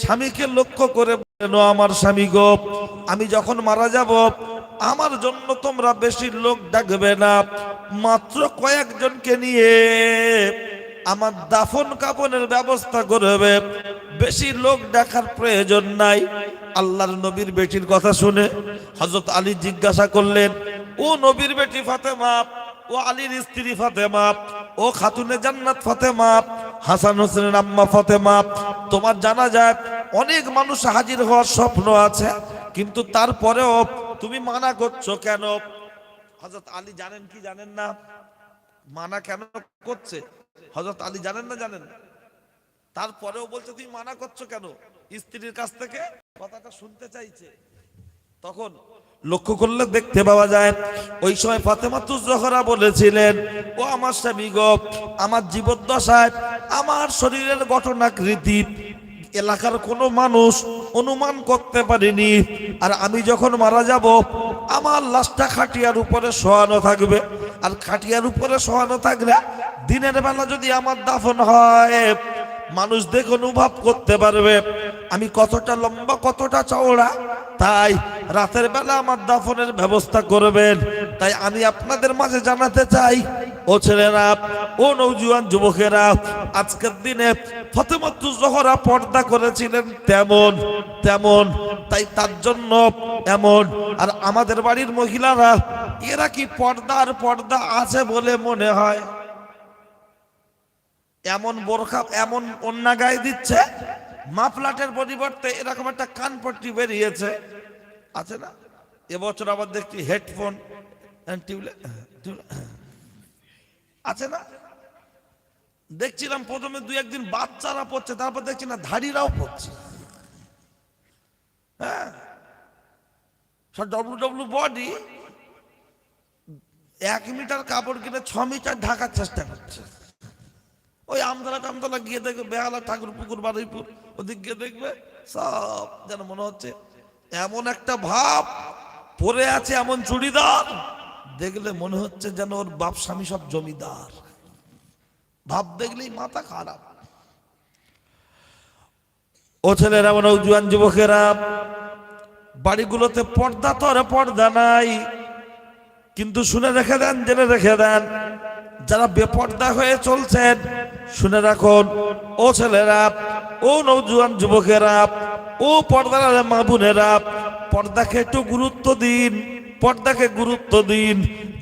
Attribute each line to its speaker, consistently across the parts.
Speaker 1: স্বামীকে লক্ষ্য করে বলেন, আমার স্বামী গো আমি যখন মারা যাব আমার জন্য তোমরা বেশি লোক ডাকবে না মাত্র কয়েকজনকে নিয়ে আমার দাফন কাপনের ব্যবস্থা করবে বেশি লোক দেখার প্রয়োজন নাই। আল্লাহর নবীর বেটির কথা শুনে হজরত আলী জিজ্ঞাসা করলেন ও নবীর বেটি ফাতে ফাতেমা ও আলীর স্ত্রী ফাতেমা ও খাতুনে জান্নাত ফাতেমা, হাসান হোসেনের আম্মা ফাতেমা, তোমার জানা যায় অনেক মানুষ হাজির হওয়ার স্বপ্ন আছে, কিন্তু তারপরেও তুমি মানা করছ কেন? হজরত আলী জানেন কি জানেন না? মানা কেন করছে? হজরত আলী জানেন না জানেন? তারপরেও বলছে, তুমি মানা করছ কেন? স্ত্রীর কাছ থেকে কথাটা শুনতে চাইছে। তখন লক্ষ্য করলে দেখতে পাওয়া যায়, ওই সময় ফাতেমাতুজ জহরা বলেছিলেন, ও আমার স্বামী গো, আমার জীবদ্দশায় আমার শরীরের গঠনাকৃতি, এলাকার কোনো মানুষ অনুমান করতে পারেনি। আর আমি যখন মারা যাব, আমার লাশটা খাটিয়ার উপরে শোয়ানো থাকবে। আর খাটিয়ার উপরে শোয়ানো থাকলে দিনের বেলা যদি আমার দাফন হয় মানুষ দেখে অনুভব করতে পারবে। আমি কতটা লম্বা, কতটা চওড়া, তাই রাতের বেলা আমার দাফনের ব্যবস্থা করবেন। তাই আমি আপনাদের মাঝে জানাতে চাই, ও ছেলেরা, ও নৌজুয়ান যুবকেরা, আজকের দিনে ফতেমত্তু জহরা পর্দা করেছিলেন তেমন তেমন, তাই তার জন্য এমন। আর আমাদের বাড়ির মহিলারা, এরা কি পর্দার পর্দা আছে বলে মনে হয়? এমন বোরখা এমন অন্যা গায়ে দিচ্ছে, মাফলাটের পরিবর্তে এরকম একটা কানপট্টি বেরিয়েছে। আছে না? এবছর আবার দেখছি হেডফোন আছে না? দেখছিলাম প্রথমে দুই একদিন বাচ্চারা পড়ছে, তারপর দেখছি না ধাড়িরাও পড়ছে। হ্যাঁ? ডব্লু ডব্লু বডি এক মিটার কাপড় কিনে ছ মিটার ঢাকার চেষ্টা করছে। ওই আমতলা টামতলা গিয়ে দেখবে, বেহালা ঠাকুর পুকুর বারুইপুর ওদিক গিয়ে দেখবে, সব যেন মনে হচ্ছে এমন একটা ভাব পরে আছে এমন চুড়িদার। দেখলে মনে হচ্ছে যেন ওর বাপ, স্বামী সব জমিদার। ভাব দেখলেই মাথা খারাপ। ও ছেলেরা, আমার জুয়ান যুবকেরা, বাড়িগুলোতে পর্দা তো পর্দা নাই, কিন্তু শুনে রেখে দেন, জেনে রেখে দেন যারা বেপর্দা হয়ে চলছেন, শুনে রাখুন, ও ছেলেরা, ও নৌজুয়ান যুবকেরা, ও পর্দার মা বোনেরা পর্দাকে একটু গুরুত্ব দিন, পর্দাকে গুরুত্ব দিন।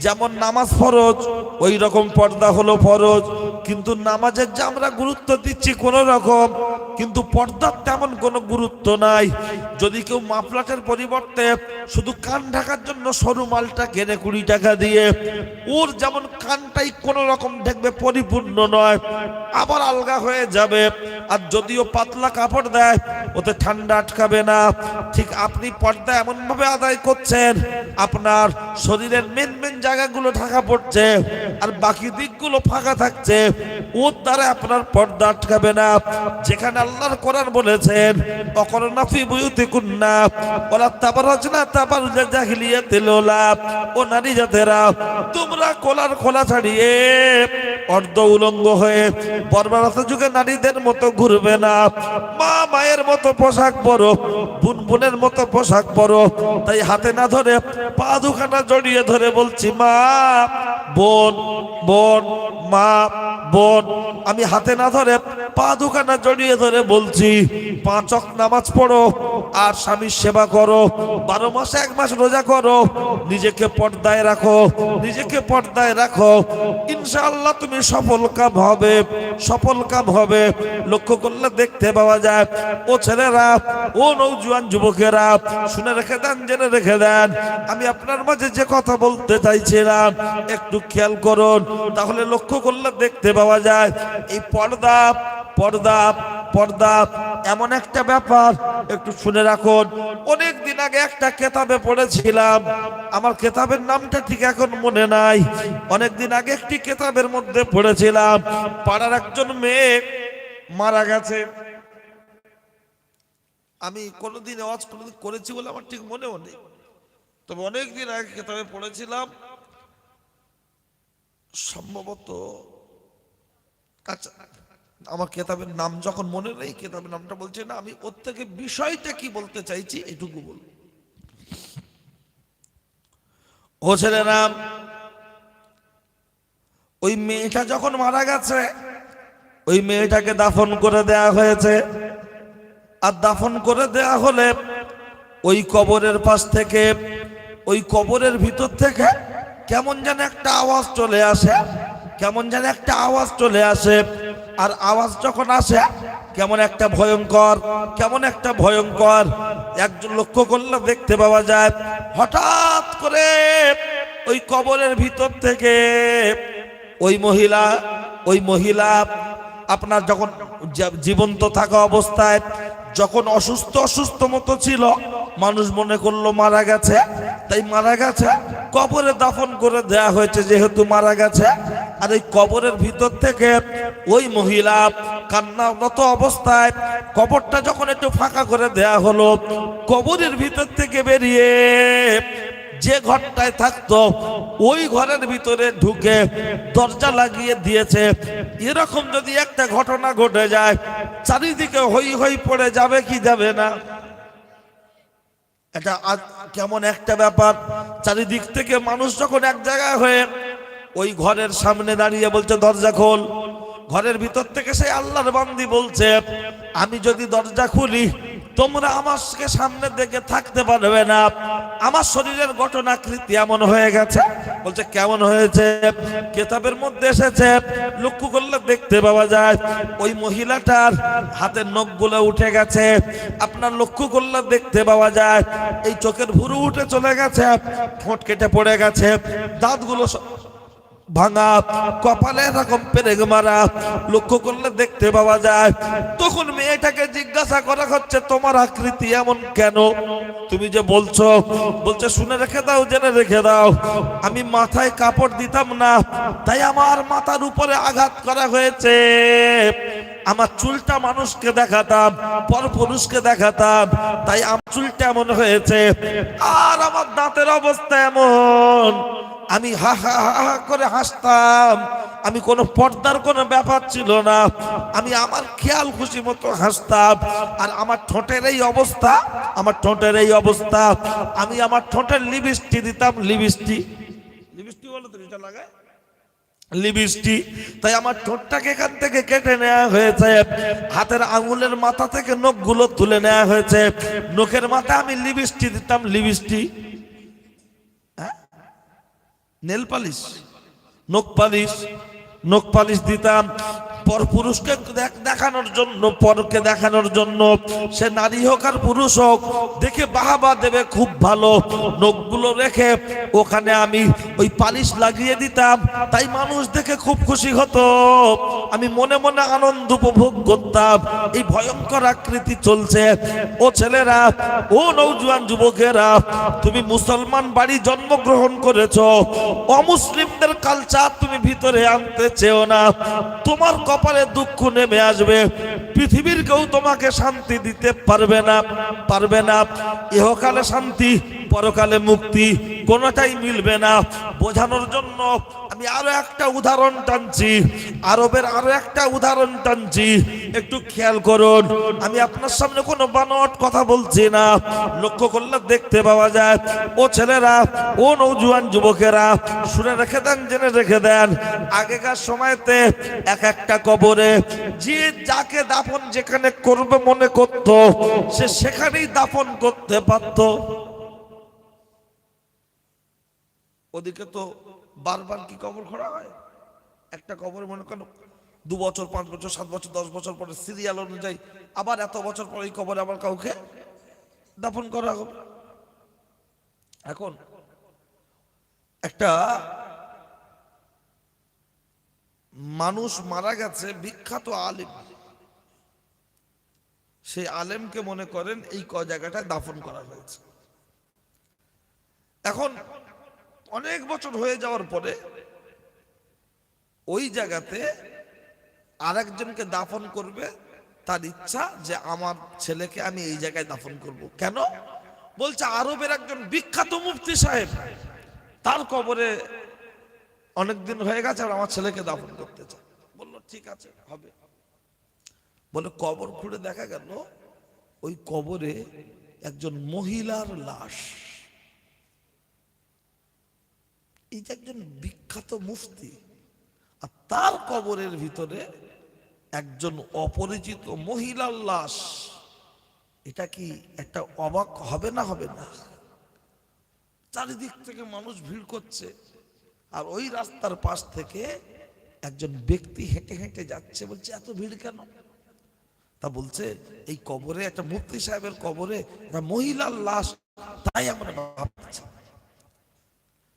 Speaker 1: যেমন নামাজ ফরজ ওই রকম পর্দা হলো ফরজ। কিন্তু নামাজের যে আমরা গুরুত্ব দিচ্ছি কোন রকম কিন্তু পর্দার তেমন কোনো গুরুত্ব নাই। যদি কেউ মাফলাটের পরিবর্তে শুধু কান ঢাকার জন্য সরু মালটা কেনে কুড়ি টাকা দিয়ে, ওর যেমন কানটাই কোন রকম দেখবে পরিপূর্ণ নয়, আবার আলগা হয়ে যাবে। আর যদিও পাতলা কাপড় দেয়, ওতে ঠান্ডা আটকাবে না। ঠিক আপনি পর্দা এমন ভাবে আদায় করছেন, আপনার শরীরের মেন মেন জায়গাগুলো ঢাকা পড়ছে, আর বাকি দিকগুলো ফাঁকা থাকছে। ওর দ্বারা আপনার পর্দা আটকাবে না। যেখানে আল্লাহর কোরআন বলেছেন অকরনাফি বুয়ুতি কুন্না ওরা তাবারজনা তাবারুজা জাহিলিয়াতে লোলা ও নারী জাতেরা, তোমরা কোলার খোলা ছাড়িয়ে অর্ধ উলঙ্গ হয়ে বর্বরত যুগে নারীদের মতো ঘুরবে না। মা মায়ের মতো পোশাক পরো বুন বুনের মতো পোশাক পরো। তাই হাতে না ধরে, পা দুখানা জড়িয়ে ধরে বলছি, মা, বোন বোন, মা বোন, আমি হাতে না ধরে পা দুখানা জড়িয়ে ধরে বলছি পাঁচক নামাজ পড়ো আর স্বামীর সেবা করো, বারো মাসে এক মাস রোজা করো, নিজেকে পর্দায় রাখো, নিজেকে পর্দায় রাখো। ইনশাআল্লাহ তুমি সফল কাম হবে, সফল কাম হবে। লক্ষ্য করলে দেখতে পাওয়া যায়, ও ছেলেরা, ও নৌজুয়ান যুবকেরা, শুনে রেখে দেন, জেনে রেখে দেন, আমি আপনার মাঝে যে কথা বলতে চাইছিলাম, একটু খেয়াল করুন, তাহলে লক্ষ্য করলে দেখতে পাওয়া যায়। এই পর্দা পর্দা পর্দা, এমন একটা ব্যাপার, একটু শুনে রাখুন। অনেক দিন আগে একটা কেতাবে পড়েছিলাম। আমার কেতাবের নামটা ঠিক এখন মনে নাই। অনেক দিন আগে একটি কেতাবের মধ্যে পড়েছিলাম। পাড়ার একজন মেয়ে মারা গেছে। আমি কোনোদিন আওয়াজ কোনোদিন করেছি বলে আমার ঠিক মনেও নেই। তবে অনেক দিন আগে কেতাবে পড়েছিলাম। সম্ভবত আচ্ছা আমার কেতাবের নাম যখন মনে নেই, কেতাবের নামটা বলছে না, আমি ওর থেকে বিষয়টা কি বলতে চাইছি এটুকু বল ও ছেলেরা, ওই মেয়েটা যখন মারা গেছে, ওই মেয়েটাকে দাফন করে দেয়া হয়েছে। আর দাফন করে দেয়া হলে ওই কবরের পাশ থেকে, ওই কবরের ভিতর থেকে কেমন যেন একটা আওয়াজ চলে আসে। কেমন যেন একটা আওয়াজ চলে আসে। আর আওয়াজ যখন আসে, কেমন একটা ভয়ঙ্কর, কেমন একটা ভয়ঙ্কর। একজন লক্ষ্য করলে দেখতে পাওয়া যায়, হঠাৎ করে ওই কবরের ভিতর থেকে ওই মহিলা ওই মহিলা আপনার যখন জীবন্ত থাকা অবস্থায় যখন অসুস্থ অসুস্থ মতো ছিল, মানুষ মনে করল মারা গেছে। তাই মারা গেছে, কবরে দাফন করে দেয়া হয়েছে, যেহেতু মারা গেছে। আর এই কবরের ভিতর থেকে ওই মহিলা কান্নারত অবস্থায় কবরটা যখন একটু ফাঁকা করে দেয়া হলো, কবরের ভিতর থেকে বেরিয়ে যে ঘরটায় থাকতো, ওই ঘরের ভিতরে ঢুকে দরজা লাগিয়ে দিয়েছে। এরকম যদি একটা ঘটনা ঘটে যায়, চারিদিকে হই হই পড়ে যাবে কি যাবে না? এটা কেমন একটা ব্যাপার। চারিদিক থেকে মানুষ যখন এক জায়গায় হয়ে ওই ঘরের সামনে দাঁড়িয়ে বলছে, দরজা খোল। ঘরের ভিতর থেকে সেই আল্লাহর বান্দি বলছে, আমি যদি দরজা খুলি, তোমরা আমাকে সামনে দেখে থাকতে পারবে না। আমার শরীরের ঘটনাকৃতি এমন হয়ে গেছে। বলছে, কেমন হয়েছে? কেতাবের মধ্যে এসেছে, লক্ষ্য করলে দেখতে পাওয়া যায়, ওই মহিলাটার হাতের নখগুলো উঠে গেছে। আপনার লক্ষ্য করলে দেখতে পাওয়া যায়, এই চোখের ভুরু উঠে চলে গেছে, ঠোঁট কেটে পড়ে গেছে, দাঁতগুলো ভাঙা কপালে এরকম পেরেক মারা, লক্ষ্য করলে দেখতে পাওয়া যায়, তখন মেয়েটাকে জিজ্ঞাসা করা হচ্ছে, তোমার আকৃতি এমন কেন? তুমি যে বলছো, বলছে, শুনে রেখে দাও, জেনে রেখে দাও। আমি মাথায় কাপড় দিতাম না, তাই আমার মাথার উপরে আঘাত করা হয়েছে। আমার চুলটা মানুষকে দেখাতাম পর পুরুষকে দেখাতাম, তাই আমার চুলটা এমন হয়েছে। আর আমার দাঁতের অবস্থা এমন। আমি হা হা হা করে হাসতাম। আমি কোনো পর্দার কোনো ব্যাপার ছিল না। আমি আমার খেয়াল খুশি মতো হাসতাম। আর আমার ঠোঁটের এই অবস্থা, আমার ঠোঁটের এই অবস্থা, আমি আমার ঠোঁটের লিপস্টি দিতাম লিপস্টি লিপস্টি বলো তো, এটা লাগায়? লিপস্টি তাই আমার ঠোঁটটাকে এখান থেকে কেটে নেওয়া হয়েছে। হাতের আঙুলের মাথা থেকে নখগুলো তুলে নেওয়া হয়েছে। নখের মাথা আমি লিপস্টি দিতাম লিপস্টি নেল পালিশ। নখ পালিশ নখ পালিশ দিতাম। পর পুরুষকে দেখ- দেখানোর জন্য, পরকে দেখানোর জন্য। সে নারী হোক আর পুরুষ হোক, দেখে বাহাবা দেবে, খুব ভালো। নখগুলো রেখে ওখানে আমি ওই পালিশ লাগিয়ে দিতাম। তাই মানুষ দেখে খুব খুশি হতো। আমি মনে মনে আনন্দ উপভোগ করতাম। এই ভয়ঙ্কর আকৃতি চলছে। ও ছেলেরা, ও নৌজওয়ান যুবকেরা, তুমি মুসলমান বাড়ি জন্মগ্রহণ করেছ। অমুসলিমদের কালচার তুমি ভিতরে আনতে চেও না। তোমার কপালে দুঃখ নেমে আসবে। পৃথিবীর কেউ তোমাকে শান্তি দিতে পারবে না পারবে না। ইহকালে শান্তি, পরকালে মুক্তি, কোনোটাই মিলবে না। বোঝানোর জন্য আমি আরও একটা উদাহরণ টানছি। আরবের আরও একটা উদাহরণ টানছি। একটু খেয়াল করুন, আমি আপনার সামনে কোনো বানট কথা বলছি না। লক্ষ্য করলে দেখতে পাওয়া যায়, ও ছেলেরা, ও নৌজুয়ান যুবকেরা, শুনে রেখে দেন, জেনে রেখে দেন, আগেকার সময়তে এক একটা কবরে যে যাকে দাফন যেখানে করবে মনে করত, সে সেখানেই দাফন করতে পারতো। ওদিকে তো বারবার কি কবর খোঁড়া হয়? একটা কবর মনে করেন দু বছর, পাঁচ বছর, সাত বছর, দশ বছর পরে সিরিয়াল অনুযায়ী আবার এত বছর পরে এই কবরে আবার কাউকে দাফন করা হবে। এখন একটা মানুষ মারা গেছে, বিখ্যাত আলেম। সেই আলেমকে মনে করেন এই ক জায়গাটায় দাফন করা হয়েছে। এখন অনেক বছর হয়ে যাওয়ার পরে ওই জায়গাতে আরেকজনকে দাফন করবে। তার ইচ্ছা যে আমার ছেলেকে আমি এই জায়গায় দাফন করব। কেন? বলছে, আরবের একজন বিখ্যাত মুফতি সাহেব, তার কবরে অনেক দিন হয়ে গেছে আর আমার ছেলেকে দাফন করতে চায়। বলল, ঠিক আছে, হবে। বলে কবর খুঁড়ে দেখা গেল, ওই কবরে একজন মহিলার লাশ। এই যে একজন বিখ্যাত মুফতি। আর তার কবরের ভিতরে একজন অপরিচিত মহিলার লাশ। এটা কি একটা অবাক হবে না হবে না? চারিদিক থেকে মানুষ ভিড় করছে। আর ওই রাস্তার পাশ থেকে একজন ব্যক্তি হেঁটে হেঁটে যাচ্ছে। বলছে, এত ভিড় কেন? তা বলছে, এই কবরে, একটা মুফতি সাহেবের কবরে একটা মহিলার লাশ। তাই আমরা ভাবছি।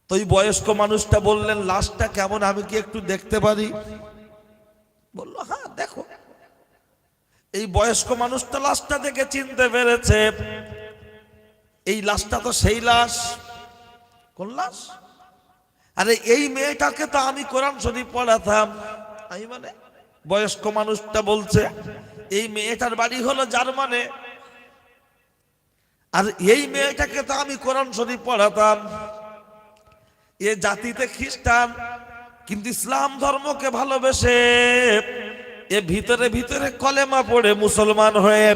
Speaker 1: তো ওই বয়স্ক মানুষটা বললেন, লাশটা কেমন? আমি কি একটু দেখতে পারি? বলল হ্যাঁ দেখো। এই বয়স্ক মানুষটা লাশটা দেখে চিনতে পেরেছে। এই লাশটা তো সেই লাশ। কোন লাশ? আরে, এই মেয়েটাকে তো আমি কোরআন শরীফ পড়াতাম। আমি মানে বয়স্ক মানুষটা বলছে, এই মেয়েটার বাড়ি হলো জার্মানে। আর এই মেয়েটাকে তো আমি কোরআন শরীফ পড়াতাম। এ জাতিতে খ্রিস্টান, কিন্তু ইসলাম ধর্মকে ভালোবেসে এ ভিতরে ভিতরে কলেমা পড়ে মুসলমান হয়ে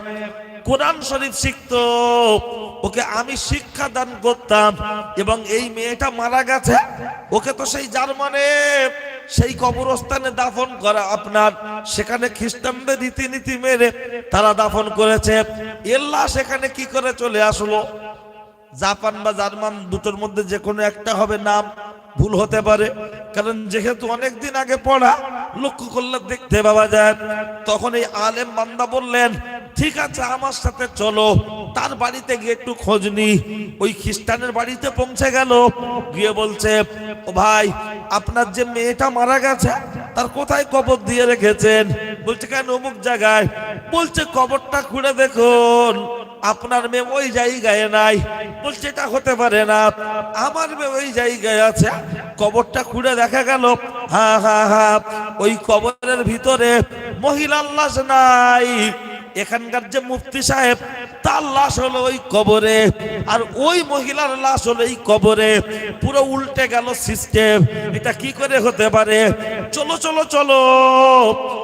Speaker 1: কোরআন শরীফ শিখতো। ওকে আমি শিক্ষা দান করতাম এবং এই মেয়েটা মারা গেছে। ওকে তো সেই জার্মানে, সেই কবরস্থানে দাফন করা আপনার। সেখানে খ্রিস্টানদের রীতিনীতি মেরে তারা দাফন করেছে। এল্লা সেখানে কি করে চলে আসলো? জাপান বা জার্মান দুটোর মধ্যে যে কোনো একটা হবে নাম ভুল হতে পারে। কারণ যেহেতু অনেক দিন আগে পড়া, লক্ষ্য করলে দেখতে পাওয়া যায়, তখন এই আলেম বান্দা বললেন, ঠিক আছে, আমার সাথে চলো, তার বাড়িতে গিয়ে একটু খোঁজ নি ওই খ্রিস্টানের বাড়িতে পৌঁছে গেল, গিয়ে বলছে, ও ভাই, আপনার যে মেয়েটা মারা গেছে, তার কোথায় কবর দিয়ে রেখেছেন? বলছে, কেন অমুক জায়গায়? বলছে, কবরটা খুঁড়ে দেখুন। আপনার মেয়ে ওই জায়গায় নাই। বলছে এটা হতে পারে না। আমার মেয়ে ওই জায়গায় আছে। কবরটা খুঁড়ে দেখা গেল। হা হা হা। ওই কবরের ভিতরে মহিলা লাশ নাই। এখানকার যে মুফতি সাহেব, তার লাশ হলো ওই কবরে। আর ওই মহিলার লাশ হলো এই কবরে। পুরো উল্টে গেল সিস্টেম এটা কি করে হতে পারে? চলো চলো চলো।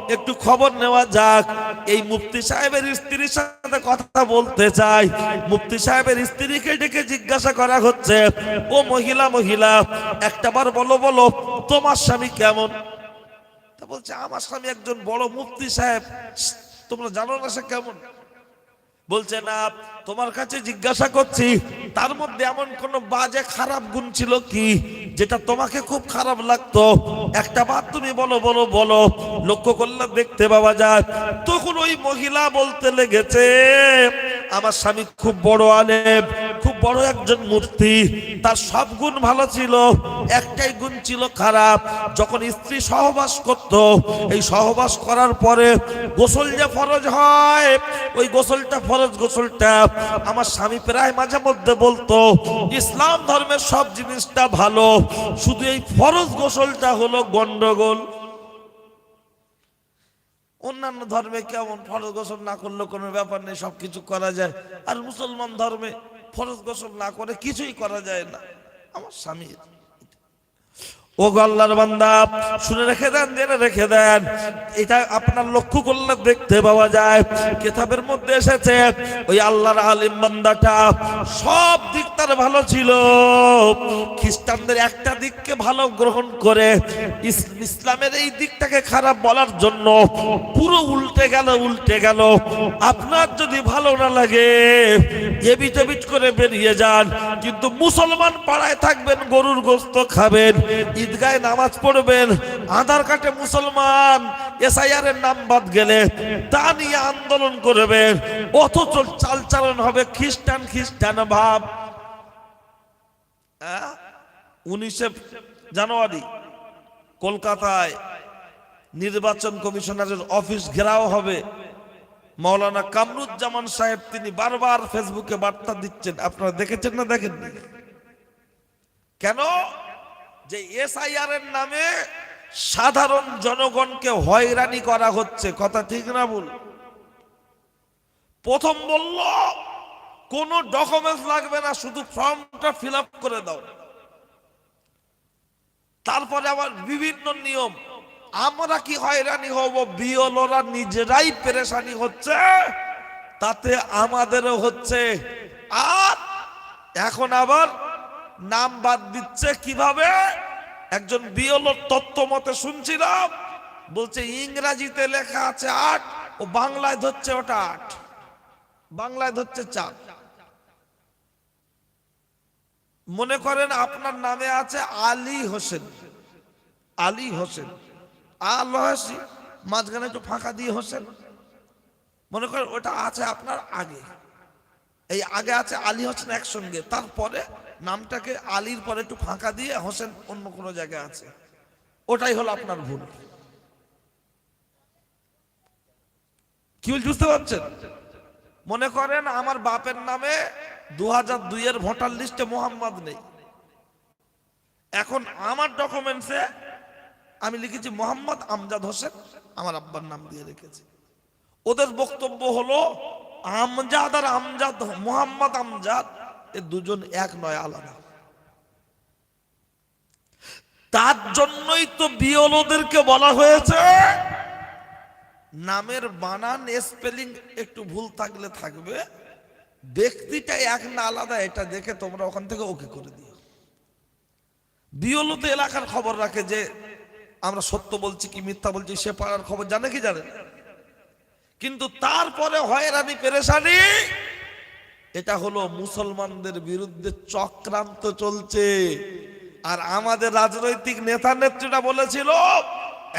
Speaker 1: একটু খবর নেওয়া যাক। এই মুফতি সাহেবের স্ত্রীর সাথে কথা বলতে চাই। মুফতি সাহেবের স্ত্রীকে ডেকে জিজ্ঞাসা করা হচ্ছে, ও মহিলা মহিলা, একটাবার বলো বলো, তোমার স্বামী কেমন? তা বলছে, আমার স্বামী একজন বড় মুফতি সাহেব। তোমরা জানো না সে কেমন? বলছে, না, তোমার কাছে জিজ্ঞাসা করছি, তার মধ্যে এমন কোন বাজে খারাপ গুণ ছিল কি, যেটা তোমাকে খুব খারাপ লাগতো? একটা বার তুমি বলো বলো বলো, লক্ষ্য করলে দেখতে পাওয়া যায়, তখন ওই মহিলা বলতে লেগেছে, আমার স্বামী খুব বড় আলেম খুব বড় একজন মূর্তি। তার সব গুণ ভালো ছিল, একটাই গুণ ছিল খারাপ। যখন স্ত্রী সহবাস করত, এই সহবাস করার পরে গোসল যে ফরজ হয়, ওই গোসলটা ফরজ গোসলটা আমার স্বামী প্রায় মাঝে মধ্যে বলতো, ইসলাম ধর্মের সব জিনিসটা ভালো, শুধু এই ফরজ গোসলটা হলো গন্ডগোল। অন্যান্য ধর্মে কেমন ফরজ গোসল না করলে কোনো ব্যাপার নেই, সবকিছু করা যায়। আর মুসলমান ধর্মে ফরজ গোসল না করে কিছুই করা যায় না। আমার স্বামীর ও গল্লার বান্দা, শুনে রেখে দেন, জেনে রেখে দেন। এটা আপনার লক্ষ্য করলে দেখতে পাওয়া যায়, কেতাবের মধ্যে এসেছে, ওই আল্লাহর আলিম বান্দাটা সব দিক তার ভালো ছিল। খ্রিস্টানদের একটা দিককে ভালো গ্রহণ করে ইসলামের এই দিকটাকে খারাপ বলার জন্য পুরো উল্টে গেল উল্টে গেল। আপনার যদি ভালো না লাগে, এবিট এবিট করে বেরিয়ে যান, কিন্তু মুসলমান পাড়ায় থাকবেন, গরুর গোস্ত খাবেন ঈদগায় নামাজ পড়বেন। আধার কার্ডে মুসলমান, এসআইআর এর নাম বাদ গেলে তা নিয়ে আন্দোলন করবেন অথচ চাল চালন হবে খ্রিস্টান খ্রিস্টান ভাব। উনিশে জানুয়ারি, কলকাতায় নির্বাচন কমিশনারের অফিস ঘেরাও হবে। মৌলানা কামরুজ্জামান সাহেব, তিনি বারবার ফেসবুকে বার্তা দিচ্ছেন। আপনারা দেখেছেন না দেখেননি? কেন? যে এসআইআর এর নামে সাধারণ জনগণকে হয়রানি করা হচ্ছে। কথা ঠিক না ভুল? প্রথম বলল, কোনো ডকুমেন্টস লাগবে না, শুধু ফর্মটা ফিল করে দাও। তারপরে আবার বিভিন্ন নিয়ম। আমরা কি হয়রানি হব? বিয়লরা নিজেরাই পেরেশানি হচ্ছে, তাতে আমাদেরও হচ্ছে। আর এখন আবার নাম বাদ দিচ্ছে কীভাবে? একজন বিয়লর তত্ত্ব মতে শুনছিলাম, বলছে ইংরাজিতে লেখা আছে আট, ও বাংলায় ধরছে ওটা আট। বাংলায় ধরছে চার। মনে করেন আপনার নামে আছে আলী হোসেন। আলী হোসেন। আল মাঝখানে একটু ফাঁকা দিয়ে হোসেন। মনে করেন ওটা আছে আপনার আগে। এই আগে আছে আলী হোসেন একসঙ্গে। তারপরে নামটাকে আলীর পরে একটু ফাঁকা দিয়ে হোসেন অন্য কোনো জায়গায় আছে। ওটাই হলো আপনার ভুল। কি বলছি, বুঝতে পারছেন? মনে করেন আমার বাপের নামে দু হাজার দুইয়ের ভোটার লিস্টে মোহাম্মদ নেই। এখন আমার ডকুমেন্টসে আমি লিখেছি মোহাম্মদ আমজাদ হোসেন, আমার আব্বার নাম দিয়ে রেখেছি। ওদের বক্তব্য হলো, আমজাদ আর আমজাদ, মোহাম্মদ আমজাদ এ দুজন এক নয়, আলাদা। তার জন্যই তো বিয়লোদেরকে বলা হয়েছে, নামের বানান, স্পেলিং একটু ভুল থাকলে থাকবে। ব্যক্তিটা এক না আলাদা, এটা দেখে তোমরা ওখান থেকে ওকে করে দিও। বিয়লোতে এলাকার খবর রাখে যে, আমরা সত্য বলছি কি মিথ্যা বলছি, সে পাড়ার খবর জানে কি জানে কিন্তু তারপরে হয় হয়রানি পেরেশানি এটা হলো মুসলমানদের বিরুদ্ধে চক্রান্ত চলছে। আর আমাদের রাজনৈতিক নেতা নেত্রীরা বলেছিল,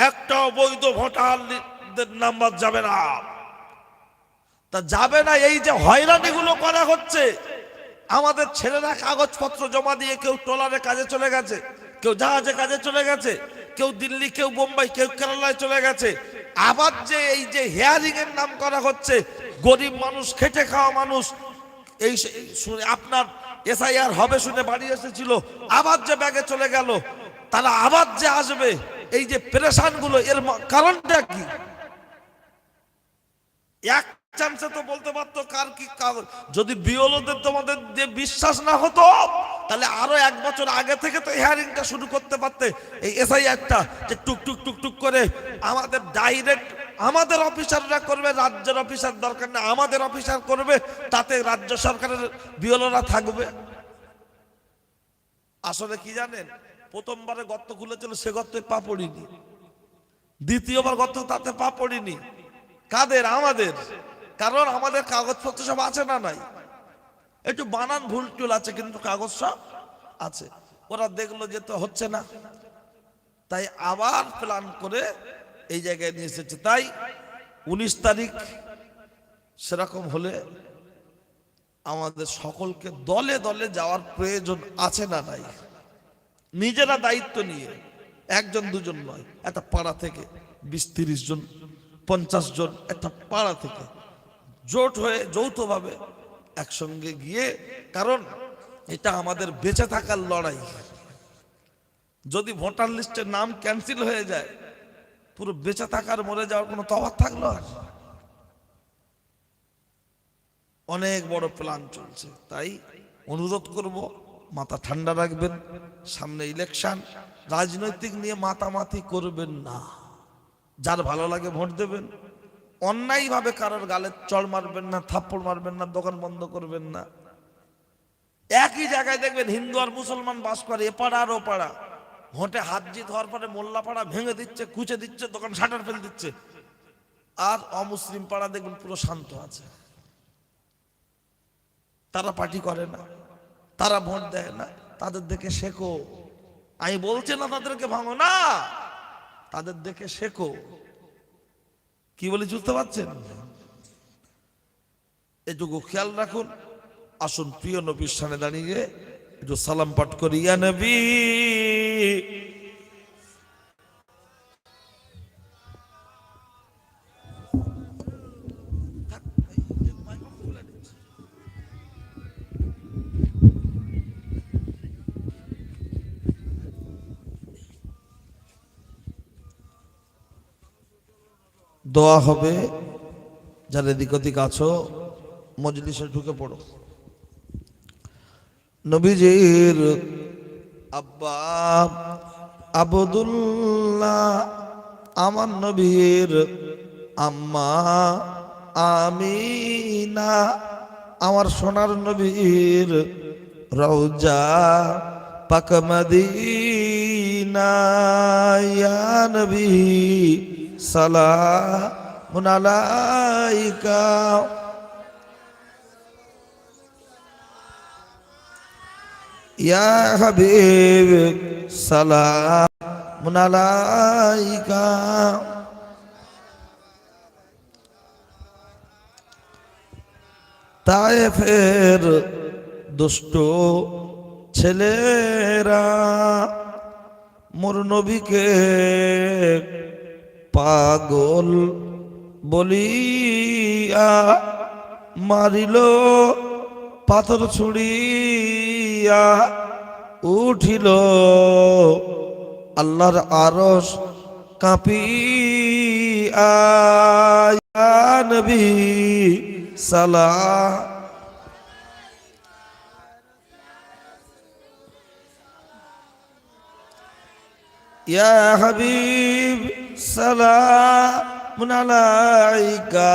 Speaker 1: একটা বৈধ ভোটারদের নাম্বার যাবে না। তা যাবে না, এই যে হয়রানিগুলো করা হচ্ছে। আমাদের ছেলেরা কাগজপত্র জমা দিয়ে কেউ ট্রলারে কাজে চলে গেছে, কেউ জাহাজে কাজে চলে গেছে, কেউ দিল্লি, কেউ বোম্বাই, কেউ কেরালায় চলে গেছে। আবার যে এই যে হেয়ারিং এর নাম করা হচ্ছে, গরিব মানুষ, খেটে খাওয়া মানুষ এই শুনে আপনার এসআইআর হবে শুনে বাড়ি এসেছিল, আবার যে ব্যাগে চলে গেল তারা আবার যে আসবে, এই যে গুলো এর কারণটা কি? এক চান্সে তো বলতে পারতো কার কি যদি বিওলোদের তোমাদের যে বিশ্বাস না হতো, তাহলে আরও এক বছর আগে থেকে তো হিয়ারিংটা শুরু করতে পারতে। এই এসআই একটা যে টুক টুক টুক টুক করে আমাদের ডাইরেক্ট আমাদের অফিসাররা করবে, রাজ্যের অফিসার দরকার না আমাদের অফিসার করবে, তাতে রাজ্য সরকারের বিওলোরা থাকবে। আসলে কি জানেন, প্রথমবারে গর্ত খুলেছিল, সে গর্তে পা পড়িনি। দ্বিতীয়বার গর্ত তাতে পা পড়িনি। কাদের? আমাদের। কারণ আমাদের কাগজপত্র সব আছে না নাই? একটু বানান, ভুল টুল আছে, কিন্তু কাগজ সব আছে। ওরা দেখল যে তো হচ্ছে না। তাই আবার প্ল্যান করে এই জায়গায় নিয়ে এসেছে। তাই উনিশ তারিখ সেরকম হলে আমাদের সকলকে দলে দলে যাওয়ার প্রয়োজন আছে না নাই। নিজেরা দায়িত্ব নিয়ে, একজন দুজন নয়, একটা পাড়া থেকে বিশ তিরিশ জন, পঞ্চাশ জন, একটা পাড়া থেকে জোট হয়ে যৌথভাবে একসঙ্গে গিয়ে, কারণ এটা আমাদের বেঁচে থাকার লড়াই। যদি ভোটার লিস্টের নাম ক্যান্সেল হয়ে যায় পুরো বেঁচে থাকার, মরে যাওয়ার কোনো তফাৎ থাকল? আর অনেক বড় প্ল্যান চলছে। তাই অনুরোধ করব, মাথা ঠান্ডা রাখবেন, সামনে ইলেকশন রাজনৈতিক নিয়ে মাতামাতি করবেন না। যার ভালো লাগে ভোট দেবেন। অন্যায়ভাবে কারোর গালে চড় মারবেন না, থাপ্পড় মারবেন না, দোকান বন্ধ করবেন না। একই জায়গায় দেখবেন হিন্দু আর মুসলমান বাস করে, এপাড়া আর ওপাড়া। ভোটে হাত জিত হওয়ার পরে মোল্লা পাড়া ভেঙে দিচ্ছে, কুচে দিচ্ছে দোকান শাটার ফেল দিচ্ছে। আর অমুসলিম পাড়া দেখবেন পুরো শান্ত আছে। তারা পার্টি করে না, তারা ভোট দেয় না, তাদের দেখে শেখো। আমি বলছি না তাদেরকে ভাঙো না, তাদের দেখে শেখো। কি বলে বুঝতে পারছেন? এটুকু খেয়াল রাখুন। আসুন প্রিয় নবীর সামনে দাঁড়িয়ে একটু সালাম পাঠ করি। ইয়া নবী! দোয়া হবে যারা এদিক ওদিক আছো মজলিসে ঢুকে পড়ো। নবীজির আব্বা, আবদুল্লাহ, আমার নবীর আম্মা, আমিনা, আমার সোনার নবীর রওজা, পাক মদিনা ইয়া নবী সালামুন আলাইকা। يا حبيب سلام عليك তায়েফের দুষ্ট ছেলেরা মোর নবীকে পাগল বলিয়া মারিল পাথর হইয়া উঠিল। আল্লাহর আরস কাঁপি নবী সালা ইয়া হাবিব সালাম আলাইকা।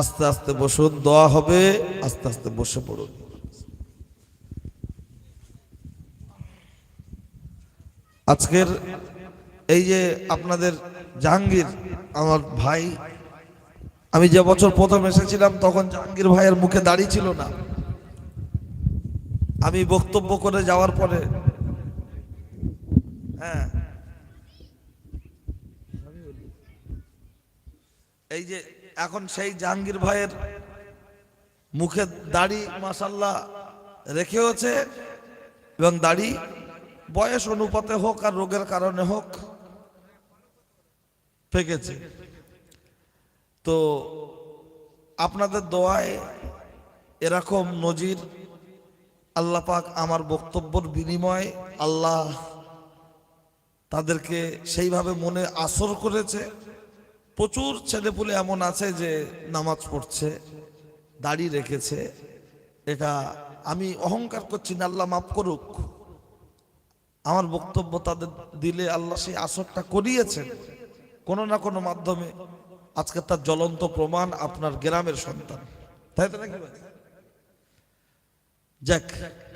Speaker 1: আস্তে আস্তে বসুন, দোয়া হবে, আস্তে আস্তে বসে পড়ুন। আজকের এই যে আপনাদের জাহাঙ্গীর, আমার ভাই, আমি যে বছর প্রথম এসেছিলাম, তখন জাহাঙ্গীর ভাইয়ের মুখে দাড়ি ছিল না। আমি বক্তব্য করে যাওয়ার পরে হ্যাঁ এই যে এখন সেই জাহাঙ্গীর ভাইয়ের মুখে দাড়ি মাসাল্লাহ রেখেওছে এবং দাড়ি বয়স অনুপাতে হোক আর রোগের কারণে হোক, পেকেছে। তো আপনাদের দোয়ায় এরকম নজির আল্লাহ পাক আমার বক্তব্যর বিনিময় আল্লাহ তাদেরকে সেইভাবে মনে আসর করেছে। প্রচুর ছেলেপুলে এমন আছে যে নামাজ পড়ছে, দাড়ি রেখেছে। এটা আমি অহংকার করছি না, আল্লাহ মাফ করুক। আমার বক্তব্য তাদের দিলে আল্লাহ সেই আসরটা করিয়েছেন। কোনো না কোনো মাধ্যমে আজকে তার জ্বলন্ত প্রমাণ আপনার গ্রামের সন্তান। তাই তো নাকি যাক,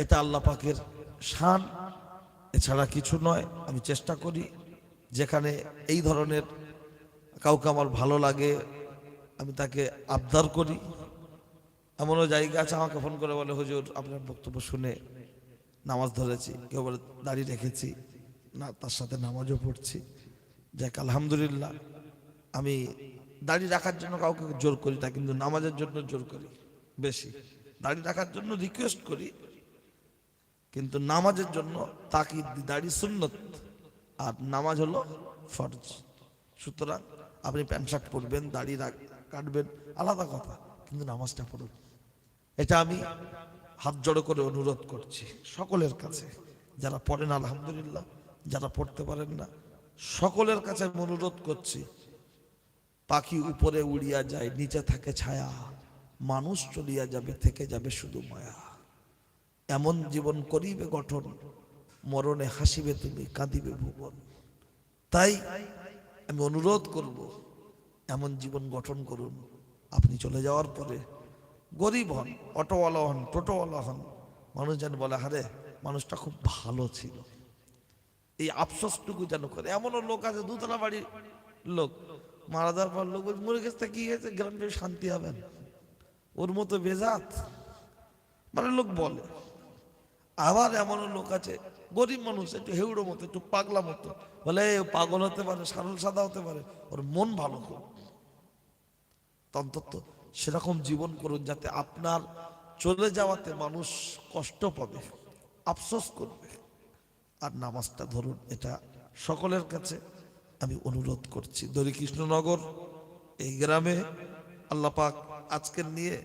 Speaker 1: এটা আল্লাহ পাকের শান। এছাড়া কিছু নয়, আমি চেষ্টা করি যেখানে এই ধরনের কাউকে আমার ভালো লাগে, আমি তাকে আবদার করি। এমনও জায়গা আছে, আমাকে ফোন করে বলে, হুজুর, আপনার বক্তব্য শুনে নামাজ ধরেছি, কেউ বলে, দাড়ি রেখেছি, না, তার সাথে নামাজও পড়ছি। যাক, আলহামদুলিল্লাহ, আমি দাড়ি রাখার জন্য কাউকে জোর করি না, কিন্তু নামাজের জন্য জোর করি, বেশি। দাড়ি রাখার জন্য রিকোয়েস্ট করি, কিন্তু নামাজের জন্য তাকে দাড়ি সুন্নত, আর নামাজ হলো ফরজ। সুতরাং আপনি প্যান্ট শার্ট পরবেন, দাড়ি কাটবেন, আলাদা কথা, কিন্তু নামাজটা পড়ুন। এটা আমি হাত জড়ো করে অনুরোধ করছি সকলের কাছে, যারা পড়েন আলহামদুলিল্লাহ, যারা পড়তে পারেন না, সকলের কাছে আমি অনুরোধ করছি, পাখি উপরে উড়িয়া যায়, নিচে থাকে ছায়া, মানুষ চলিয়া যাবে, থেকে যাবে শুধু মায়া। এমন জীবন করিবে গঠন, মরণে হাসিবে তুমি, কাঁদিবে ভুবন। তাই আমি অনুরোধ করব, এমন জীবন গঠন করুন। আপনি চলে যাওয়ার পরে গরিব হন, অটোওয়ালা হন, টোটোওয়ালা হন, মানুষ যেন বলে হারে মানুষটা খুব ভালো ছিল। এই আফসোসটুকু যেন করে। এমনও লোক আছে, দুতলা বাড়ির লোক। মারা যাওয়ার পর লোক মরে গেছে কি হয়েছে? গ্রামে শান্তি হবেন? ওর মতো বেজাত? মানে লোক বলে। আবার এমনও লোক আছে, গরিব মানুষ, একটু হেউড়ো মতো, একটু পাগলা মতো। বলে পাগল হতে পারে, সারল সাদা হতে পারে, ওর মন ভালো খুব। তো অন্তত সেরকম জীবন করুন যাতে আপনার চলে যাওয়াতে মানুষ কষ্ট পাবে, আফসোস করবে। আর নামাজটা ধরুন, এটা সকলের কাছে আমি অনুরোধ করছি। দরি কৃষ্ণনগর এই গ্রামে আল্লাহ পাক আজকের নিয়ে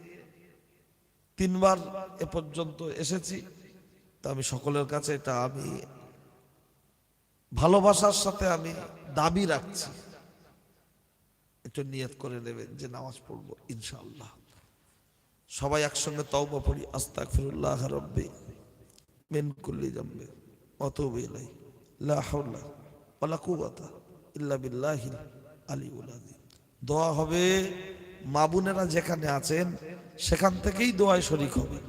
Speaker 1: তিনবার এ পর্যন্ত এসেছি। তা আমি সকলের কাছে এটা আমি ভালোবাসার সাথে আমি দাবি রাখছি। একটু নিয়ত করে নেবেন যে নামাজ পড়ব, ইনশাআল্লাহ। সবাই একসঙ্গে তওবা পড়ি, আস্তাগফিরুল্লাহ রব্বি মিন কুল্লি জামবে অতুবু ইলাই লা হাওলা কুওয়াতা ইল্লা বিল্লাহিল আলিউল আযীম। দোয়া হবে মা বোনেরা যেখানে আছেন, সেখান থেকেই দোয়ায় শরিক হবে।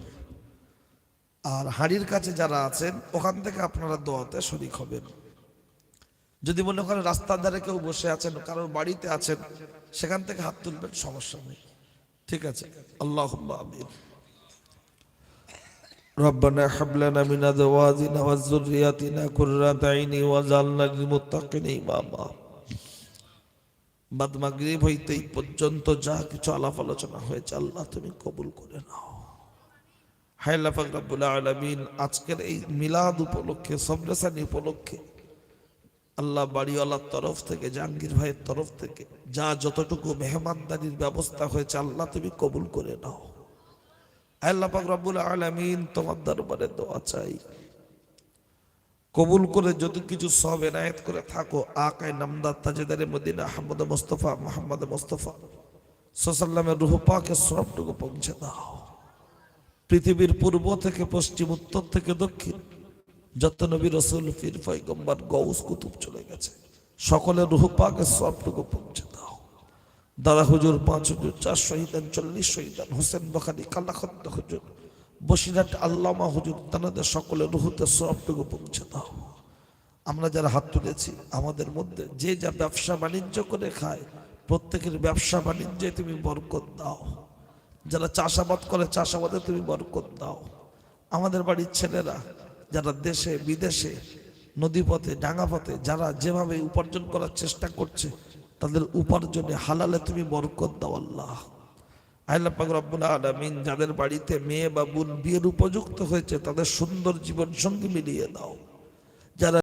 Speaker 1: আর হাড়ির কাছে যারা আছেন, ওখান থেকে আপনারা দোয়াতে শরিক হবেন। যদি মনে করেন রাস্তার ধারে কেউ বসে আছেন কারোর বাড়িতে আছেন সেখান থেকে হাত তুলবেন সমস্যা নেই ঠিক আছে আল্লাহ আমিন ربنا هب لنا من ازواجنا وذرياتنا قرة عين واجعلنا للمتقين اماما বাদ মাগরিব হইতে এই পর্যন্ত যা কিছু আলাপ আলোচনা হয়েছে আল্লাহ তুমি কবুল করে নাও হায় লাফাক রাব্বুল আলামিন আজকের এই মিলাদ উপলক্ষে সবরেসানি উপলক্ষে আল্লাহ বাড়িওয়ালার তরফ থেকে, জাহাঙ্গীর ভাইয়ের তরফ থেকে, যা যতটুকু মেহমানদারির ব্যবস্থা হয়েছে, আল্লাহ তুমি কবুল করে নাও। আল্লাহ পাক রব্বুল তোমার দরবারে দোয়া চাই। কবুল করে যদি কিছু সব এনায়েত করে থাকো, আকায় নামদার তাজেদারে Medina, Ahmad Mustafa, Muhammad Mustafa সোসাল্লামের রুহ পাকে সবটুকু পৌঁছে দাও। পৃথিবীর পূর্ব থেকে পশ্চিম, উত্তর থেকে দক্ষিণ যত নবী রসুল ফির পয়গম্বর গৌস কুতুব চলে গেছে। সকলের রুহ পাকে সবটুকু পৌঁছে দাও। দাদা হুজুর, পাঁচ হুজুর, চার শহীদান চল্লিশ শহীদান হোসেন বখারি কালাখন্দ হুজুর, বসিরহাট, আল্লামা হুজুর তাদের সকলের রুহুতে সবটুকু পৌঁছে দাও। আমরা যারা হাত তুলেছি, আমাদের মধ্যে যে যা ব্যবসা বাণিজ্য করে খায়, প্রত্যেকের ব্যবসা বাণিজ্যে তুমি বরকত দাও। যারা চাষাবাদ করে, চাষাবাদে তুমি বরকত দাও। আমাদের বাড়ির ছেলেরা যারা দেশে, বিদেশে, নদীপথে, ডাঙাপথে, যারা যেভাবে উপার্জন করার চেষ্টা করছে, তাদের উপার্জনে হালালে তুমি বরকত দাও আল্লাহ। যাদের বাড়িতে মেয়ে বা বোন বিয়ের উপযুক্ত হয়েছে, তাদের সুন্দর জীবন সঙ্গী মিলিয়ে দাও।